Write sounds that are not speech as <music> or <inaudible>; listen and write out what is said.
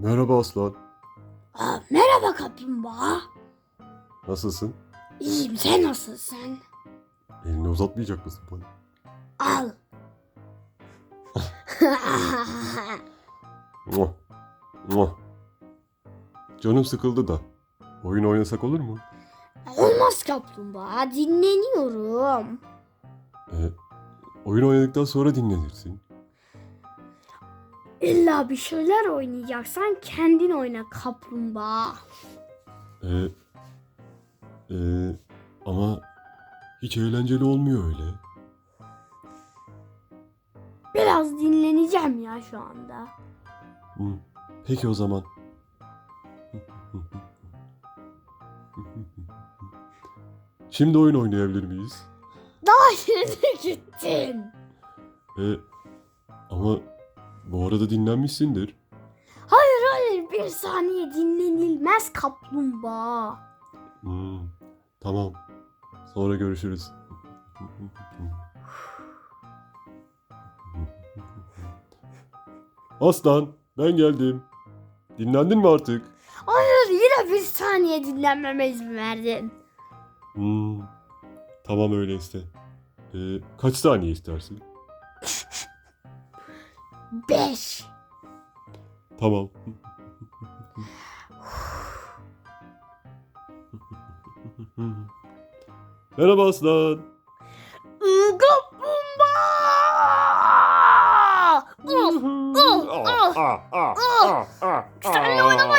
Merhaba aslan. Aa, merhaba kaplumbağa. Nasılsın? İyiyim sen nasılsın? Elini uzatmayacak mısın bana? Al. Muah. Muah. Canım sıkıldı da. Oyun oynasak olur mu? Olmaz kaplumbağa dinleniyorum. Ee, oyun oynadıktan sonra dinlenirsin. İlla bir şeyler oynayacaksan kendin oyna kaplumbağa. Ee, ee, ama hiç eğlenceli olmuyor öyle. Biraz dinleneceğim ya şu anda. Hı, Peki o zaman. Şimdi oyun oynayabilir miyiz? Daha yeni gittin. Ee, ama bu arada dinlenmişsindir. Hayır hayır bir saniye dinlenilmez kaplumbağa. Hmm, tamam. Sonra görüşürüz. Aslan, ben geldim. Dinlendin mi artık? Hayır yine bir saniye dinlenmeme izin verdin. Hmm, tamam öyleyse. Ee, kaç saniye istersin? <laughs> Beş. Tamam. Merhaba aslan. Kaplumbağa! Senle oynamak